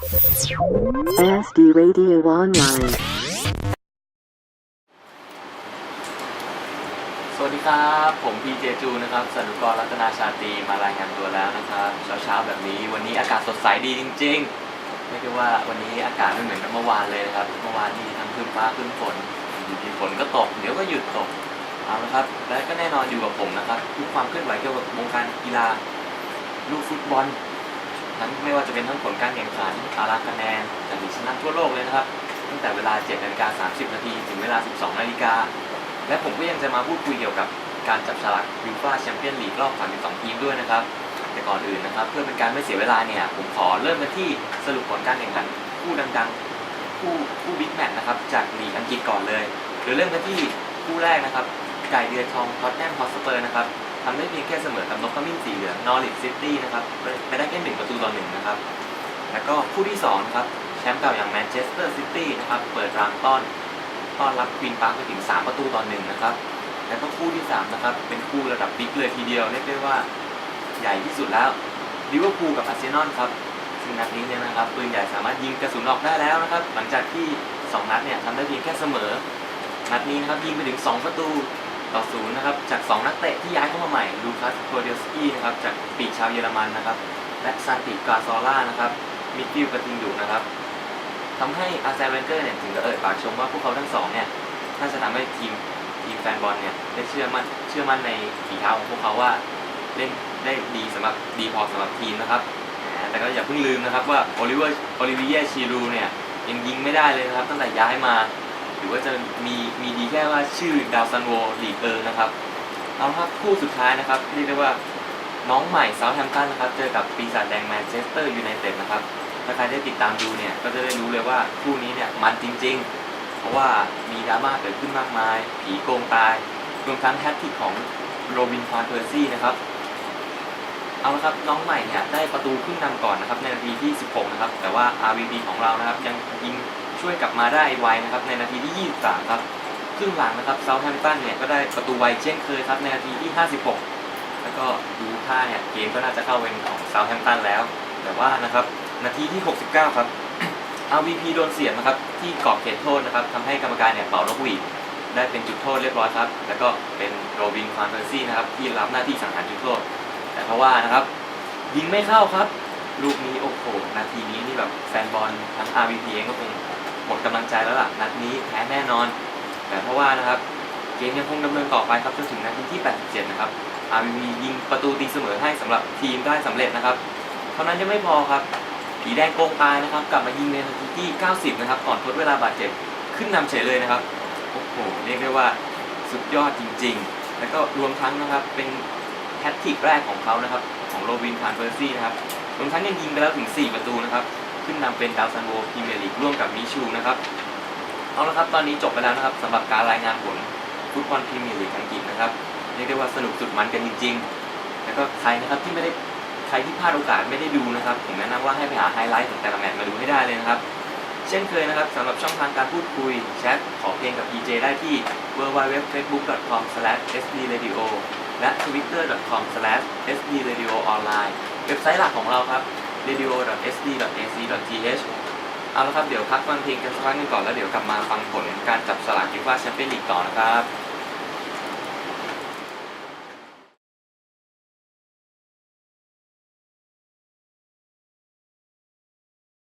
ASD Radio Online. สวัสดีครับ ผมพีเจจูนะครับสนุกรรัตนาชาตรีมารายงานตัวแล้วนะครับเช้าๆแบบนี้วันนี้อากาศสดใสดีจริงๆเรียกได้ว่าวันนี้อากาศไม่เหมือนกับเมื่อวานเลยนะครับ เมื่อวานนี้ทั้งขึ้นฟ้าขึ้นฝนอยู่ดีฝนก็ตก เดี๋ยวก็หยุดตกเอาละครับ และก็แน่นอนอยู่กับผมนะครับทุกความเคลื่อนไหวเกี่ยวกับวงการกีฬาลูกฟุตบอล ทั้งไม่ว่าจะเป็นทั้งผลการแข่งขันตารางคะแนนจากลีชนะทั่วโลกเลยนะครับ ตั้งแต่เวลา 7นาฬิกา30 นาทีถึงเวลา 12 นาฬิกา และผมก็ยังจะมาพูดคุยเกี่ยวกับการจับฉลากยูฟ่าแชมเปี้ยนลีกรอบ 32 ทีมด้วยนะครับ แต่ก่อนอื่นนะครับ เพื่อเป็นการไม่เสียเวลาเนี่ย ผมขอเริ่มกันที่สรุปผลการแข่งขันคู่ดังๆคู่คู่บิ๊กแมตช์นะครับจากลีกอังกฤษก่อนเลยโดยเริ่มกันที่คู่แรกนะครับไก่เดือดทองท็อตแนมฮอสเปอร์นะครับ ทำได้เพียงแค่เสมอกับนกขมิ้นสีเหลืองนอริทซิตี้นะครับไปได้แค่หนึ่งประตูต่อหนึ่งนะครับ แล้วก็คู่ที่สองนะครับแชมป์เก่าอย่างแมนเชสเตอร์ซิตี้นะครับเปิดรังต้อนต้อนรับควีนปาร์คไปถึง 3 ประตูต่อหนึ่งนะครับ แล้วก็คู่ที่3นะครับเป็นคู่ระดับบิ๊กเลยทีเดียวเรียกได้ว่าใหญ่ที่สุดแล้วลิเวอร์พูลกับอาร์เซนอลครับซึ่งนัดนี้เนี่ยนะครับปืนใหญ่สามารถยิงกระสุนออกได้แล้วนะครับ หลังจากที่ 2 นัดเนี่ยทำได้เพียงแค่เสมอ นัดนี้นะครับยิงไปถึง 2 ประตู ต่อศูนย์นะครับจาก2นักเตะที่ย้ายเข้ามาใหม่ลูคัสโคเดลสกี้นะครับจากปีกชาวเยอรมันนะครับและซานติกาซอล่านะครับมิดฟิลด์กระทิงดุนะครับทำให้อาร์เซนเวนเกอร์เนี่ยถึงกับเอ่ยปากชมว่าพวกเขาทั้งสองเนี่ยน่าจะทำให้ทีมทีมแฟนบอลเนี่ยได้เชื่อมั่นเชื่อมั่นในฝีเท้าของพวกเขาว่าเล่นได้ดีสำหรับดีพอสำหรับทีมนะครับแหมแต่ก็อย่าเพิ่งลืมนะครับว่าโอลิเวอร์โอลิเวียชีรูเนี่ยยังยิงไม่ได้เลยนะครับตั้งแต่ย้ายมา หรือว่าจะมีมีดีแค่ว่าชื่อดาวซันโวลีกเออร์นะครับเอาละครับคู่สุดท้ายนะครับเรียกได้ว่าน้องใหม่เซาท์แฮมป์ตันนะครับ เจอกับปีศาจแดงแมนเชสเตอร์ยูไนเต็ดนะครับถ้าใครได้ติดตามดูเนี่ยก็จะได้รู้เลยว่าคู่นี้เนี่ยมันจริง ๆ เพราะว่ามีดราม่าเกิดขึ้นมากมาย ผีโกงตายรวมทั้งแฮตทริกของโรบินฟานเพอร์ซี่นะครับเอาละครับน้องใหม่เนี่ยได้ประตูขึ้นนำก่อนนะครับในนาทีที่ 16 นะครับ แต่ว่า RVB ของเรานะครับยังยิง ช่วยกลับมาได้ไวนะครับในนาทีที่ 23 ครับครึ่งหลังนะครับเซาท์แฮมป์ตันเนี่ยก็ได้ประตูไวเช่นเคยครับในนาทีที่ 56 แล้วก็ดูท่าเนี่ยเกมก็น่าจะเข้าเป็นของเซาท์แฮมป์ตันแล้ว แต่ว่านะครับนาทีที่ 69 ครับ RVP โดนเสียบนะครับที่กรอบเขตโทษนะครับทำให้กรรมการเนี่ยเป่านกหวีดได้เป็นจุดโทษเรียบร้อยครับ แล้วก็เป็นโรบินฟานเฟอร์ซี่นะครับที่รับหน้าที่สังหารจุดโทษ แต่เพราะว่านะครับยิงไม่เข้าครับ ลูกนี้โอ้โห นาทีนี้นี่แบบแฟนบอลทั้ง RVP เองก็คง มดกำลังใจแล้วล่ะนัดนี้แพ้แน่นอน แต่เพราะว่านะครับเกมยังคงดำเนินต่อไปครับจนถึงนาทีที่ 87 นะครับ RVP ยิงประตูตีเสมอให้สำหรับทีมได้สำเร็จนะครับ เท่านั้นยังไม่พอครับผีแดงโกงตายนะครับ กลับมายิงในนาทีที่ 90 นะครับ ก่อนทดเวลาบาดเจ็บขึ้นนำเฉยเลยนะครับโอ้โหเรียกได้ว่าสุดยอดจริง ๆ แล้วก็รวมทั้งนะครับเป็นแฮตทริกแรกของเขานะครับของโรบินฟานเปอร์ซี่นะครับรวมทั้งยังยิงไปแล้วถึง 4 ประตูนะครับ ขึ้นนำเป็นดาวซันโวพรีเมียร์ลีกร่วมกับมิชูนะครับเอาละครับตอนนี้จบไปแล้วนะครับสำหรับการรายงานผลฟุตบอลพรีเมียร์ลีกอังกฤษนะครับเรียกได้ว่าสนุกสุดมันกันจริงๆ แล้วก็ใครนะครับที่ไม่ได้ใครที่พลาดโอกาสไม่ได้ดูนะครับผมแนะนำว่าให้ไปหาไฮไลท์ของแต่ละแมตช์มาดูให้ได้เลยนะครับ เช่นเคยนะครับสำหรับช่องทางการพูดคุยแชทขอเพลงกับ PJ ได้ที่ www.facebook.com/sdradio และ twitter.com/sdradio.online เว็บไซต์หลักของเราครับ radio.sd.ac.th เอาละครับ เดี๋ยวพักฟังเพลงกันสักพักหนึงก่อนแล้วเดี๋ยวกลับมาฟังผลการจับสลากยูฟ่าแชมเปี้ยนลีกต่อนะครับ